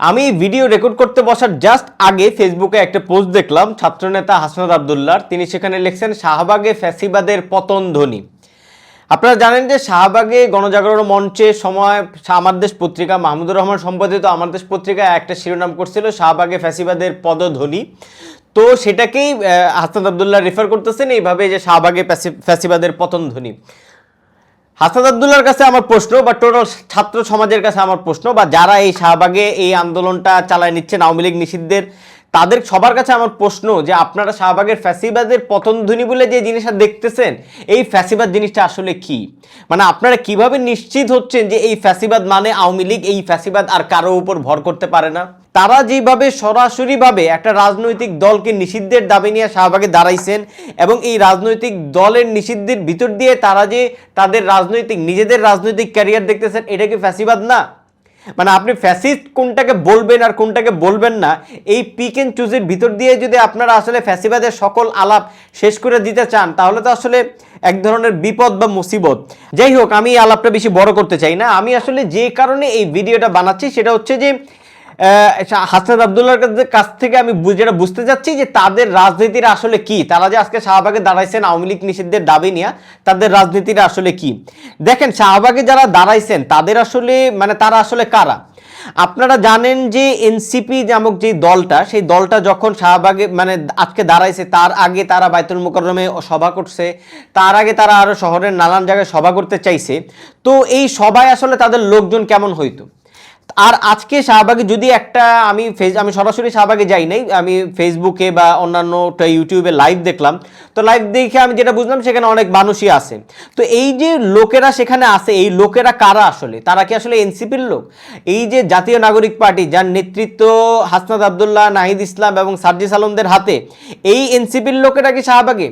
আমি video record করতে বসার জাস্ট আগে ফেসবুকে একটা পোস্ট দেখলাম ছাত্রনেতা হাসনাত আবদুল্লার। তিনি সেখানে লিখছেন শাহবাগে ফ্যাসিবাদের পতন ধ্বনি। আপনারা জানেন যে শাহবাগে গণজাগরণ মঞ্চে সময় আমার দেশ পত্রিকা মাহমুদুর রহমান সম্পাদিত আমার দেশ পত্রিকায় একটা শিরোনাম করছিল শাহবাগে ফ্যাসিবাদের পদধ্বনি। তো সেটাকেই আহ, হাসনাত আবদুল্লাহ রেফার করতেছেন এইভাবে যে শাহবাগে ফ্যাসি- ফ্যাসিবাদের পতন ধ্বনি। হাসান আবদুল্লার কাছে আমার প্রশ্ন বা টোটাল ছাত্র সমাজের কাছে আমার প্রশ্ন বা যারা এই শাহবাগে এই আন্দোলনটা চালায় নিচ্ছেন, আওয়ামী লীগ নিষিদ্ধের তাদের সবার কাছে আমার প্রশ্ন যে আপনারা শাহবাগের ফ্যাসিবাদের পতনধ্বনি বলে যে জিনিসটা দেখতেছেন, এই ফ্যাসিবাদ জিনিসটা আসলে কি? মানে আপনারা কীভাবে নিশ্চিত হচ্ছেন যে এই ফ্যাসিবাদ মানে আওয়ামী লীগ, এই ফ্যাসিবাদ আর কারও উপর ভর করতে পারে না? তারা যেভাবে সরাসরিভাবে একটা রাজনৈতিক দলকে নিষিদ্ধের দাবি নিয়ে শাহবাগে দাঁড়াইছেন এবং এই রাজনৈতিক দলের নিষিদ্ধের ভিতর দিয়ে তারা যে তাদের রাজনৈতিক, নিজেদের রাজনৈতিক ক্যারিয়ার দেখতেছেন, এটা কি ফ্যাসিবাদ না? মানে আপনি ফ্যাসিস্ট কোনটাকে বলবেন আর কোনটাকে বলবেন না, এই পিক এন্ড চুজের ভিতর দিয়ে যদি আপনারা আসলে ফ্যাসিবাদের সকল আলাপ শেষ করে দিতে চান, তাহলে তো আসলে এক ধরনের বিপদ বা মুসিবত। যাই হোক, আমি আলাপটা বেশি বড় করতে চাই না। আমি আসলে যে কারণে এই ভিডিওটা বানাচ্ছি, সেটা হচ্ছে যে হাসনাত আবদুল্লার কাছ থেকে আমি যেটা বুঝতে চাচ্ছি যে তাদের রাজনীতির আসলে কি? তারা যে আজকে শাহবাগে দাঁড়াইছেন, আওয়ামী লীগ নিষিদ্ধের দাবি নিয়ে, তাদের রাজনীতির আসলে কি? দেখেন, শাহবাগে যারা দাঁড়াইছেন, তাদের আসলে মানে তারা আসলে কারা? আপনারা জানেন যে এনসিপি নামক যে দলটা, সেই দলটা যখন শাহবাগে মানে আজকে দাঁড়াইছে, তার আগে তারা বায়তুল মোকরমে সভা করছে, তার আগে তারা আরও শহরের নানান জায়গায় সভা করতে চাইছে। তো এই সভায় আসলে তাদের লোকজন কেমন হইতো? আর আজকে শাহবাগে যদি একটা আমি ফেস আমি সরাসরি শাহবাগে যাই নাই, আমি ফেসবুকে বা অন্যান্য ইউটিউবে লাইভ দেখলাম, তো লাইভ দেখে আমি যেটা বুঝলাম সেখানে অনেক মানুষই আছে। তো এই যে লোকেরা সেখানে আছে, এই লোকেরা কারা আসলে? তারা কি আসলে এনসিপির লোক? এই যে জাতীয় নাগরিক পার্টি, যার নেতৃত্ব হাসনাত আবদুল্লাহ, নাহিদ ইসলাম এবং সার্জিস আলমদের হাতে, এই এনসিপির লোকেরা কি শাহবাগে?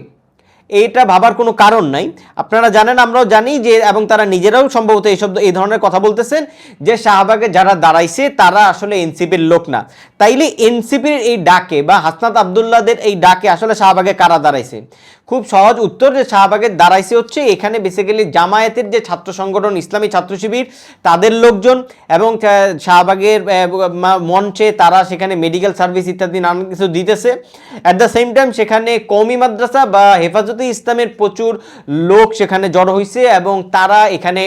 এইটা ভাবার কোনো কারণ নাই। আপনারা জানেন, আমরাও জানি যে, এবং তারা নিজেরাও সম্ভবত এইসব, এই ধরনের কথা বলতেছেন যে শাহবাগে যারা দাঁড়াইছে, তারা আসলে এনসিপির লোক না। তাইলে এনসিপির এই ডাকে বা হাসনাত আবদুল্লাদের এই ডাকে আসলে শাহবাগে কারা দাঁড়াইছে? খুব সহজ উত্তর যে শাহবাগের দাঁড়াইছে হচ্ছে, এখানে বেসিক্যালি জামায়াতের যে ছাত্র সংগঠন, ইসলামী ছাত্র শিবির, তাদের লোকজন এবং শাহবাগের মঞ্চে তারা সেখানে মেডিকেল সার্ভিস ইত্যাদি নানান কিছু দিতেছে। অ্যাট দ্য সেম টাইম সেখানে কওমি মাদ্রাসা বা হেফাজতে ইসলামের প্রচুর লোক সেখানে জড়ো হয়েছে এবং তারা এখানে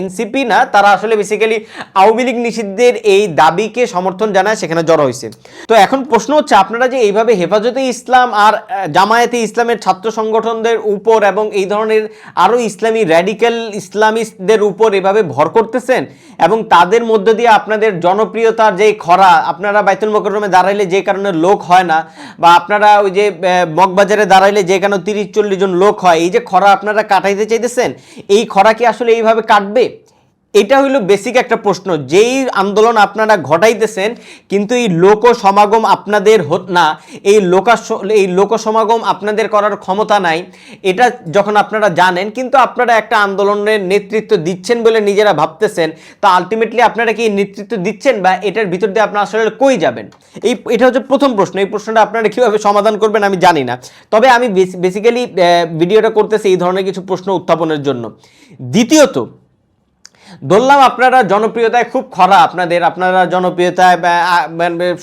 এনসিপি না, তারা আসলে বেসিক্যালি আওয়ামী লীগ নিষিদ্ধের এই দাবিকে সমর্থন জানায় সেখানে জড়ো হয়েছে তো এখন প্রশ্ন হচ্ছে, আপনারা যে এইভাবে হেফাজতে ইসলাম আর জামায়াতে ইসলামের ছাত্র সংগঠনদের উপর এবং এই ধরনের আরও ইসলামী র্যাডিক্যাল ইসলামিস্টদের উপর এভাবে ভর করতেছেন এবং তাদের মধ্য দিয়ে আপনাদের জনপ্রিয়তার যে খরা, আপনারা বাইতুল মকরমে দাঁড়াইলে যে কারণে লোক হয় না, বা আপনারা ওই যে মগবাজারে দাঁড়াইলে যে কারণে তিরিশ, চল্লিশ জন লোক হয়, এই যে খরা আপনারা কাটাইতে চাইতেছেন, এই খরা কি আসলে এইভাবে কাটবে? এটা হইল বেসিক একটা প্রশ্ন। যেই আন্দোলন আপনারা ঘটাইতেছেন, কিন্তু এই লোক সমাগম আপনাদের হত না, এই লোকা এই লোক সমাগম আপনাদের করার ক্ষমতা নাই, এটা যখন আপনারা জানেন, কিন্তু আপনারা একটা আন্দোলনের নেতৃত্ব দিচ্ছেন বলে নিজেরা ভাবতেছেন, তো আলটিমেটলি আপনারা কি নেতৃত্ব দিচ্ছেন বা এটার ভিতর দিয়ে আপনারা আসলে কই যাবেন? এই এটা হচ্ছে প্রথম প্রশ্ন। এই প্রশ্নটা আপনারা কীভাবে সমাধান করবেন আমি জানি না। তবে আমি বেসিক্যালি ভিডিওটা করতেছি এই ধরনের কিছু প্রশ্ন উত্থাপনের জন্য। দ্বিতীয়ত ধরলাম আপনারা জনপ্রিয়তায় খুব খরা আপনাদের, আপনারা জনপ্রিয়তায়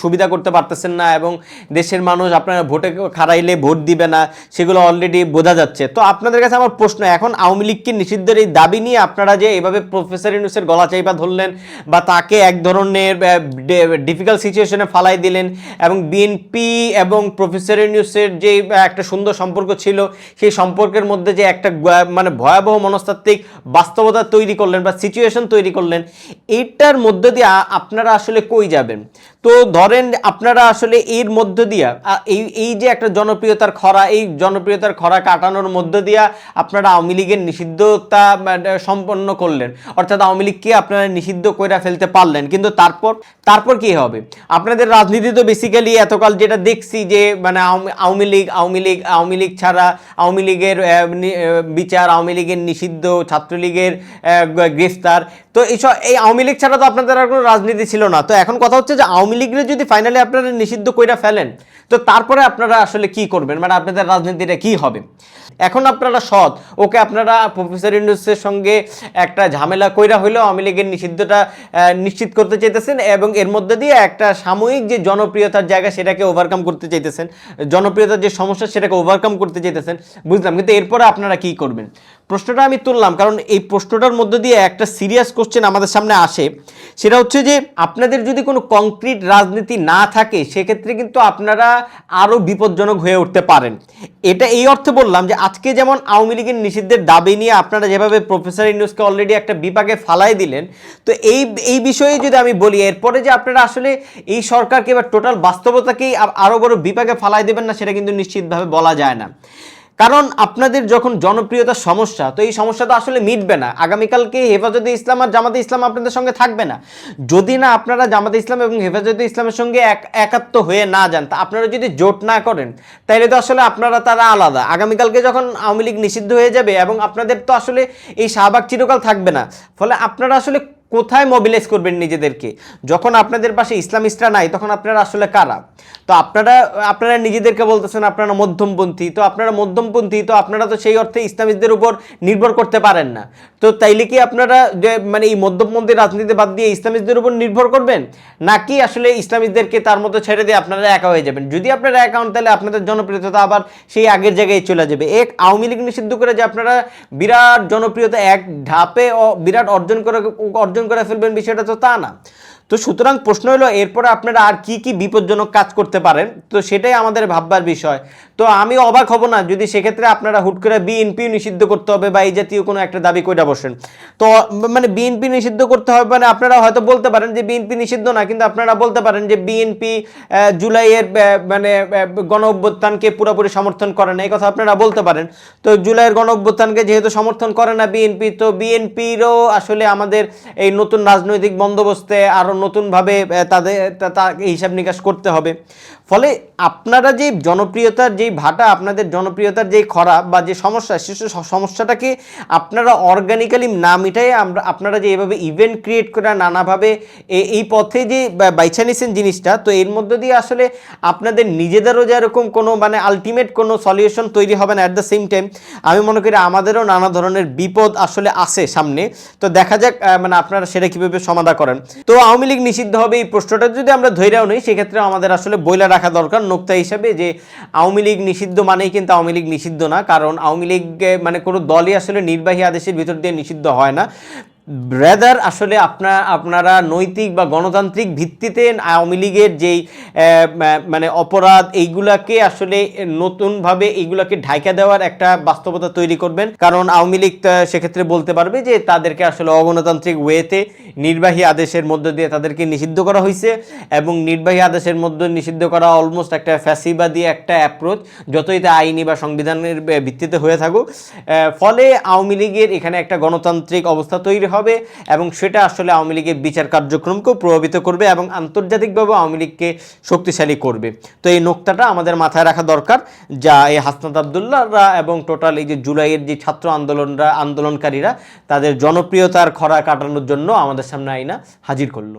সুবিধা করতে পারতেছেন না এবং দেশের মানুষ আপনারা ভোটে খারাইলে ভোট দিবে না, সেগুলো অলরেডি বোঝা যাচ্ছে। তো আপনাদের কাছে আমার প্রশ্ন, এখন আওয়ামী লীগকে নিষিদ্ধের এই দাবি নিয়ে আপনারা যে এভাবে প্রফেসর ইউনুসের গলা চাইপা ধরলেন বা তাকে এক ধরনের ডিফিকাল্ট সিচুয়েশনে ফালাই দিলেন এবং বিএনপি এবং প্রফেসর ইউনুসের যে একটা সুন্দর সম্পর্ক ছিল, সেই সম্পর্কের মধ্যে যে একটা মানে ভয়াবহ মনস্তাত্ত্বিক বাস্তবতা তৈরি করলেন বা সিচুয়েশন তৈরি করলেন। এইটার মধ্যে দিয়ে আপনারা আসলে কই যাবেন? তো ধরেন আপনারা আসলে এর মধ্য দিয়া এই এই যে একটা জনপ্রিয়তার খরা এই জনপ্রিয়তার খরা কাটানোর মধ্য দিয়া আপনারা আওয়ামী লীগের নিষিদ্ধতা মানে, সম্পন্ন করলেন। অর্থাৎ আওয়ামী লীগকে আপনারা নিষিদ্ধ করে ফেলতে পারলেন। কিন্তু তারপর তারপর কি হবে? আপনাদের রাজনীতি তো বেসিক্যালি এতকাল যেটা দেখছি যে মানে আওয়ামী- লীগ আওয়ামী লীগ আওয়ামী লীগ ছাড়া আওয়ামী লীগের বিচার আওয়ামী লীগের নিষিদ্ধ ছাত্রলীগের গ্রেফতার। তো এইসব এই আওয়ামী লীগ ছাড়া তো আপনাদের আর কোনো রাজনীতি ছিল না। তো এখন কথা হচ্ছে যে আওয়ামী লীগের যদি ফাইনালি আপনারা নিষিদ্ধ কইরা ফেলেন, তো তারপরে আপনারা আসলে কি করবেন? মানে আপনাদের রাজনীতিটা কি হবে? এখন আপনারা সৎ। ওকে আপনারা প্রফেসর ইউনুসের সঙ্গে একটা ঝামেলা কইরা হইলেও আওয়ামী লীগের নিষিদ্ধটা নিশ্চিত করতে চাইতেছেন এবং এর মধ্যে দিয়ে একটা সাময়িক যে জনপ্রিয়তার জায়গা সেটাকে ওভারকাম করতে চাইতেছেন, জনপ্রিয়তার যে সমস্যা সেটাকে ওভারকাম করতে চাইতেছেন, বুঝলাম। কিন্তু এরপরে আপনারা কি করবেন? প্রশ্নটা আমি তুললাম, কারণ এই প্রশ্নটার মধ্যে দিয়ে একটা সিরিয়াস কোশ্চেন আমাদের সামনে আসে। সেটা হচ্ছে যে, আপনাদের যদি কোনো কংক্রিট রাজনীতি না থাকে, সেক্ষেত্রে কিন্তু আপনারা আরও বিপজ্জনক হয়ে উঠতে পারেন। এটা এই অর্থে বললাম যে, আজকে যেমন আওয়ামী লীগের নিষিদ্ধের দাবি নিয়ে আপনারা যেভাবে প্রফেসর ইউনুসকে অলরেডি একটা বিপাকে ফালাই দিলেন, তো এই এই বিষয়ে যদি আমি বলি, এরপরে যে আপনারা আসলে এই সরকারকে বা টোটাল বাস্তবতাকেই আরও আরও বড় বিপাকে ফালাই দেবেন না, সেটা কিন্তু নিশ্চিতভাবে বলা যায় না। কারণ আপনাদের যখন জনপ্রিয়তার সমস্যা, তো এই সমস্যা তো আসলে মিটবে না। আগামীকালকে হেফাজতে ইসলাম আর জামাতে ইসলাম আপনাদের সঙ্গে থাকবে না। যদি না আপনারা জামাতে ইসলাম এবং হেফাজতে ইসলামের সঙ্গে এক একাত্ম হয়ে না যান, তা আপনারা যদি জোট না করেন তাহলে তো আসলে আপনারা তারা আলাদা। আগামীকালকে যখন আওয়ামী লীগ নিষিদ্ধ হয়ে যাবে এবং আপনাদের তো আসলে এই শাহবাগ চিরকাল থাকবে না, ফলে আপনারা আসলে কোথায় মোবিলাইজ করবেন নিজেদেরকে? যখন আপনাদের পাশে ইসলামিস্টরা নাই, তখন আপনারা আসলে কারা? তো আপনারা আপনারা নিজেদেরকে বলতেছেন আপনারা মধ্যমপন্থী, তো আপনারা মধ্যমপন্থী, তো আপনারা তো সেই অর্থে ইসলামিস্টদের উপর নির্ভর করতে পারেন না। তো তাইলে কি আপনারা যে মানে এই মধ্যমপন্থী রাজনীতি বাদ দিয়ে ইসলামিস্টদের উপর নির্ভর করবেন? নাকি আসলে ইসলামিস্টদেরকে তার মতো ছেড়ে দিয়ে আপনারা একা হয়ে যাবেন? যদি আপনারা একা হন তাহলে আপনাদের জনপ্রিয়তা আবার সেই আগের জায়গায় চলে যাবে। এক, আওয়ামী লীগ নিষিদ্ধ করে যে আপনারা বিরাট জনপ্রিয়তা, এক ধাপে, বিরাট অর্জন করে, অর্জন করে ফেলবেন বিষয়টা তো তা না। তো সুতরাং প্রশ্ন হলো, এরপরে আপনারা আর কি কি বিপজ্জনক কাজ করতে পারেন? তো সেটাই আমাদের ভাববার বিষয়। তো আমি অবাক হব না, যদি সেক্ষেত্রে আপনারা হুট করে বিএনপি নিষিদ্ধ করতে হবে বা এই জাতীয় কোনো একটা দাবি কইরা বসেন। তো মানে বিএনপি নিষিদ্ধ করতে হবে মানে আপনারা হয়তো বলতে পারেন যে বিএনপি নিষিদ্ধ না, কিন্তু আপনারা বলতে পারেন যে বিএনপি জুলাইয়ের মানে গণ অভ্যুত্থানকে পুরোপুরি সমর্থন করে না, এই কথা আপনারা বলতে পারেন। তো জুলাইয়ের গণ অভ্যুত্থানকে যেহেতু সমর্থন করে না বিএনপি তো বিএনপিরও আসলে আমাদের এই নতুন রাজনৈতিক বন্দোবস্তে আরও নতুনভাবে তাদের হিসাব নিকাশ করতে হবে। ফলে আপনারা যে জনপ্রিয়তার যেই ভাটা, আপনাদের জনপ্রিয়তার যেই খরা বা যে সমস্যা, সে সমস্যাটাকে আপনারা অর্গানিক্যালি না মিটাই আমরা, আপনারা যে এভাবে ইভেন্ট ক্রিয়েট করে নানাভাবে এই পথে যে বাইছা নিছেন জিনিসটা, তো এর মধ্য দিয়ে আসলে আপনাদের নিজেদেরও যে এরকম কোনো মানে আলটিমেট কোনো সলিউশন তৈরি হবে না অ্যাট দ্য সেম টাইম আমি মনে করি আমাদেরও নানা ধরনের বিপদ আসলে আসে সামনে। তো দেখা যাক মানে আপনারা সেটা কীভাবে সমাধা করেন। তো আওয়ামী লীগ নিষিদ্ধ হবে এই প্রশ্নটা যদি আমরা ধৈর্যও নেই, সেক্ষেত্রে আমাদের আসলে বইলা রাখা দরকার নোক্তা হিসাবে যে আওয়ামী লীগ নিষিদ্ধ মানেই কিন্তু আওয়ামী লীগ নিষিদ্ধ না, কারণ আওয়ামী লীগ মানে কোনো দলই আসলে নির্বাহী আদেশের ভিতর দিয়ে নিষিদ্ধ হয় না। ব্রেদার আসলে আপনার আপনারা নৈতিক বা গণতান্ত্রিক ভিত্তিতে আওয়ামী লীগের যেই মানে অপরাধ, এইগুলাকে আসলে নতুনভাবে এইগুলাকে ঢাইকা দেওয়ার একটা বাস্তবতা তৈরি করবেন। কারণ আওয়ামী লীগ সেক্ষেত্রে বলতে পারবে যে তাদেরকে আসলে অগণতান্ত্রিক ওয়েতে নির্বাহী আদেশের মধ্য দিয়ে তাদেরকে নিষিদ্ধ করা হয়েছে এবং নির্বাহী আদেশের মধ্যে নিষিদ্ধ করা অলমোস্ট একটা ফ্যাসিবাদী একটা অ্যাপ্রোচ যতই তা আইনি বা সংবিধানের ভিত্তিতে হয়ে থাকুক। ফলে আওয়ামী লীগের এখানে একটা গণতান্ত্রিক অবস্থা তৈরি হবে এবং সেটা আসলে আওয়ামী লীগের বিচার কার্যক্রমকেও প্রভাবিত করবে এবং আন্তর্জাতিকভাবে আওয়ামী লীগকে শক্তিশালী করবে। তো এই নোক্তাটা আমাদের মাথায় রাখা দরকার, যা এই হাসনাত আবদুল্লাহরা এবং টোটাল এই যে জুলাইয়ের যে ছাত্র আন্দোলনরা, আন্দোলনকারীরা, তাদের জনপ্রিয়তার খরা কাটানোর জন্য আমাদের সামনে আইনা হাজির করল।